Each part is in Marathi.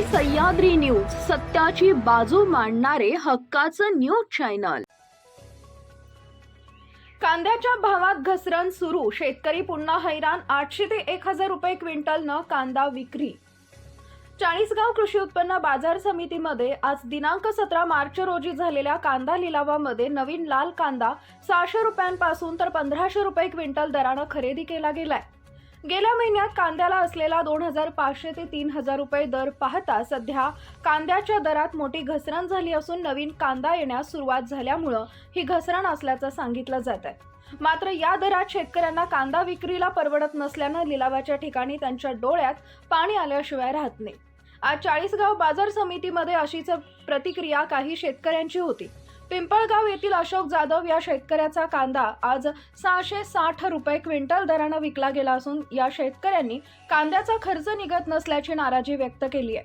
सह्याद्री न्यूज सत्याची बाजू मांडणारे हक्काचं न्यूज चॅनल कांद्याच्या भावात घसरण सुरू. शेतकरी पुन्हा हैराण. आठशे ते एक हजार रुपये क्विंटल न कांदा विक्री. चाळीसगाव कृषी उत्पन्न बाजार समितीमध्ये आज दिनांक सतरा मार्च रोजी झालेल्या कांदा लिलावामध्ये नवीन लाल कांदा सहाशे रुपयांपासून तर पंधराशे रुपये क्विंटल दरानं खरेदी केला गेलाय. गेल्या महिन्यात कांद्याला असलेला दोन हजार पाचशे ते तीन हजार रुपये दर पाहता सध्या कांद्याच्या दरात मोठी घसरण झाली असून नवीन कांदा येण्यास सुरुवात झाल्यामुळं ही घसरण असल्याचं सांगितलं जात आहे. मात्र या दरात शेतकऱ्यांना कांदा विक्रीला परवडत नसल्यानं लिलावाच्या ठिकाणी त्यांच्या डोळ्यात पाणी आल्याशिवाय राहत नाही. आज चाळीसगाव बाजार समितीमध्ये अशीच प्रतिक्रिया काही शेतकऱ्यांची होती. पिंपळगाव येथील अशोक जाधव या शेतकऱ्याचा कांदा आज सहाशे साठ रुपये क्विंटल दरानं विकला गेला असून या शेतकऱ्यांनी कांद्याचा खर्च निघत नसल्याची नाराजी व्यक्त केली आहे.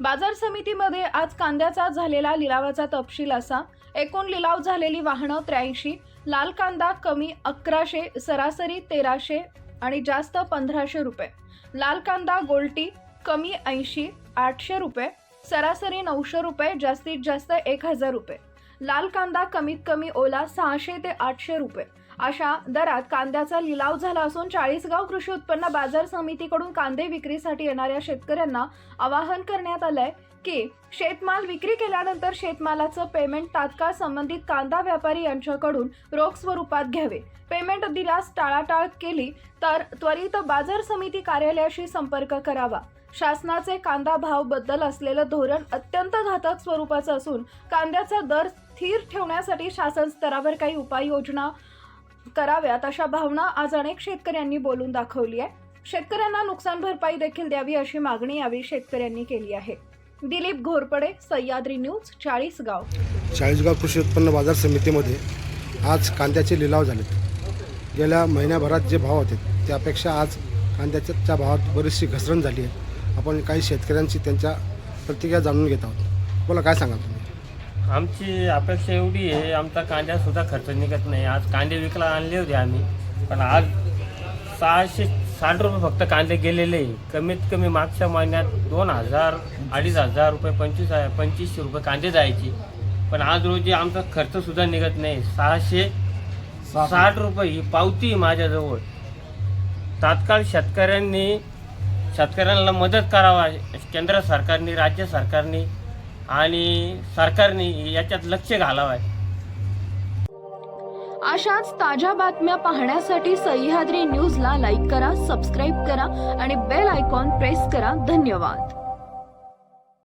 बाजार समितीमध्ये आज कांद्याचा झालेला लिलावाचा तपशील असा एकूण लिलाव झालेली वाहनं त्र्याऐंशी लाल कांदा कमी अकराशे सरासरी तेराशे आणि जास्त पंधराशे रुपये. लाल कांदा गोल्टी कमी ऐंशी आठशे रुपये सरासरी नऊशे रुपये जास्तीत जास्त एक हजार रुपये. लाल कांदा कमीत कमी ओला सहाशे ते आठशे रुपये. अशा दरात कांद्याचा लिलाव झाला असून चाळीसगाव कृषी उत्पन्न बाजार समितीकडून कांदे विक्रीसाठी येणाऱ्या शेतकऱ्यांना आवाहन करण्यात आलंय की शेतमाल विक्री केल्यानंतर शेतमालाचं पेमेंट तात्काळ संबंधित कांदा व्यापारी यांच्याकडून रोख स्वरूपात घ्यावे. पेमेंट दिल्यास टाळाटाळ केली तर त्वरित बाजार समिती कार्यालयाशी संपर्क करावा. शासनाचे कांदा भावबद्दल असलेलं धोरण अत्यंत घातक स्वरूपाचं असून कांद्याचा दर स्थिर ठेवण्यासाठी शासन स्तरावर काही उपाययोजना कराव्यात अशा भावना आज अनेक शेतकऱ्यांनी बोलून दाखवली आहे. शेतकऱ्यांना नुकसान भरपाई देखील द्यावी अशी मागणी यावेळी शेतकऱ्यांनी केली आहे. दिलीप घोरपडे सह्याद्री न्यूज चाळीसगाव. चाळीसगाव कृषी उत्पन्न बाजार समितीमध्ये आज कांद्याचे लिलाव झाले. गेल्या महिन्याभरात जे भाव होते त्यापेक्षा आज कांद्याच्या भावात बरीचशी घसरण झाली आहे. आपण काही शेतकऱ्यांची त्यांच्या प्रतिक्रिया जाणून घेत आहोत. बोला काय सांगाल तुम्ही? आमची अपेक्षा एवढी आहे आमचा कांद्यासुद्धा खर्च निघत नाही. आज कांदे विकला आणले होते आम्ही पण आज सहाशे साठ रुपये फक्त कांदे गेलेले कमीत कमी मागच्या महिन्यात दोन हजार अडीच हजार रुपये पंचवीस पंचवीसशे रुपये कांदे जायचे. पण आज रोजी आमचा खर्चसुद्धा निघत नाही. सहाशे साठ रुपये ही पावती माझ्याजवळ. तात्काळ शेतकऱ्यांनी शेतकऱ्यांना मदत करावा केंद्र सरकारने राज्य सरकारने आणि सरकारने याच्यात लक्ष घालावं. आहे अशाच ताज्या बातम्या पाहण्यासाठी सह्याद्री न्यूजला लाईक करा सबस्क्राईब करा आणि बेल आयकॉन प्रेस करा. धन्यवाद.